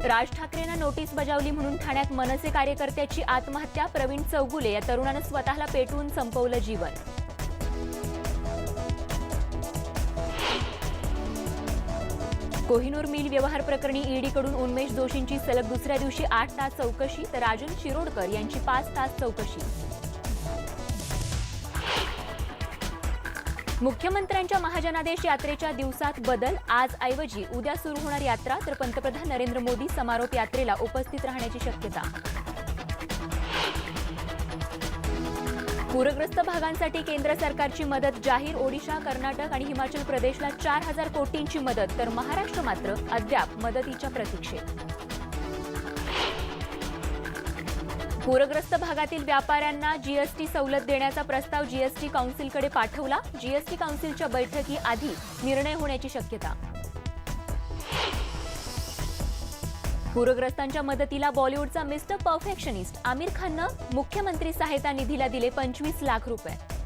राज ठाकरेंना notice बजावली म्हणून ठाण्यात मनसे कार्यकर्त्याची आत्महत्या प्रवीण चौगुले या तरुणानं स्वतःला पेटवून संपवलं जीवन. कोहिनूर मिल व्यवहार प्रकरणी ईडीकडून उन्मेश दोषींची सलग दुसऱ्या दिवशी आठ तास चौकशी तर राजन शिरोडकर यांची पाच तास चौकशी. मुख्यमंत्र्यांच्या महाजनादेश यात्रेच्या दिवसात बदल आज ऐवजी उद्या सुरू होणार यात्रा तर पंतप्रधान नरेंद्र मोदी समारोप यात्रेला उपस्थित राहण्याची शक्यता. पूरग्रस्त भागांसाठी केंद्र सरकारची मदत जाहीर ओडिशा कर्नाटक आणि हिमाचल प्रदेशला चार हजार कोटींची मदत तर महाराष्ट्र मात्र अद्याप मदतीच्या प्रतीक्षेत. पूरग्रस्त भागातील व्यापाऱ्यांना जीएसटी सवलत देण्याचा प्रस्ताव जीएसटी काउन्सिलकडे पाठवला. जीएसटी काउन्सिलच्या बैठकीआधी निर्णय होण्याची शक्यता. पूरग्रस्तांच्या मदतीला बॉलिवूडचा मिस्टर परफेक्शनिस्ट आमिर खाननं मुख्यमंत्री सहायता निधीला दिले पंचवीस लाख रुपये.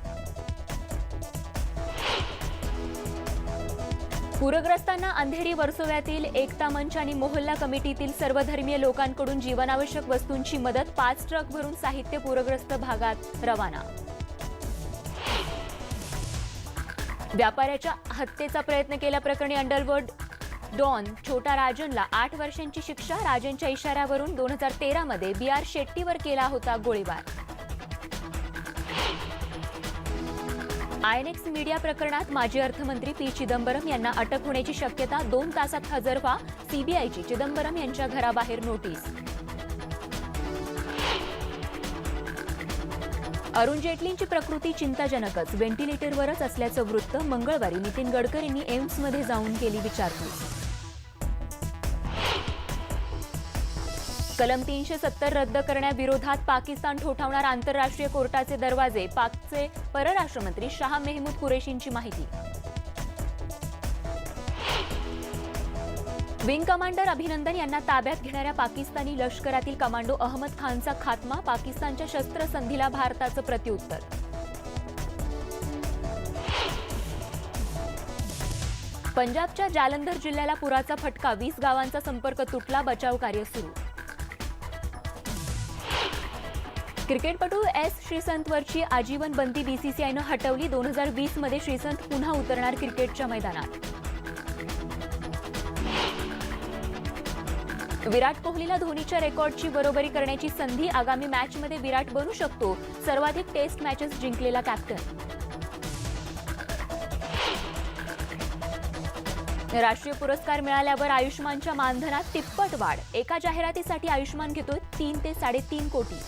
पूरग्रस्तांना अंधेरी वर्सोव्यातील एकता मंच आणि मोहल्ला कमिटीतील सर्वधर्मीय लोकांकडून जीवनावश्यक वस्तूंची मदत पाच ट्रक भरून साहित्य पूरग्रस्त भागात रवाना. व्यापाऱ्याच्या हत्येचा प्रयत्न केल्याप्रकरणी अंडरवर्ल्ड डॉन छोटा राजनला आठ वर्षांची शिक्षा राजनच्या इशाऱ्यावरून दोन हजार तेरामध्ये बी आर शेट्टीवर केला होता गोळीबार. आयएनएक्स मीडिया प्रकरणात माजी अर्थमंत्री पी चिदंबरम यांना अटक होण्याची शक्यता दोन तासात हजर व्हा सीबीआयची चिदंबरम यांच्या घराबाहेर नोटीस. अरुण जेटलींची प्रकृती चिंताजनकच व्हेंटिलेटरवरच असल्याचं वृत्त मंगळवारी नितीन गडकरींनी एम्समध्ये जाऊन केली विचारपूस. कलम तीनशे सत्तर रद्द करण्याविरोधात पाकिस्तान ठोठावणार आंतरराष्ट्रीय कोर्टाचे दरवाजे पाकचे परराष्ट्रमंत्री शाह मेहमूद कुरेशींची माहिती. विंग कमांडर अभिनंदन यांना ताब्यात घेणाऱ्या पाकिस्तानी लष्करातील कमांडो अहमद खानचा खात्मा पाकिस्तानच्या शस्त्रसंधीला भारताचं प्रत्युत्तर. पंजाबच्या जालंधर जिल्ह्याला पुराचा फटका वीस गावांचा संपर्क तुटला बचाव कार्य सुरू. क्रिकेटपटू एस श्रीसंतवरची आजीवन बंदी बीसीसीआयनं हटवली. दोन हजार वीसमध्ये श्रीसंत पुन्हा उतरणार क्रिकेटच्या मैदानात. विराट कोहलीला धोनीच्या रेकॉर्डची बरोबरी करण्याची संधी आगामी मॅचमध्ये विराट बनू शकतो. सर्वाधिक टेस्ट मॅचेस जिंकलेला कॅप्टन. राष्ट्रीय पुरस्कार मिळाल्यावर आयुष्मानच्या मानधनात तिप्पट वाढ. एका जाहिरातीसाठी आयुष्मान घेतोय तीन ते साडेतीन कोटी.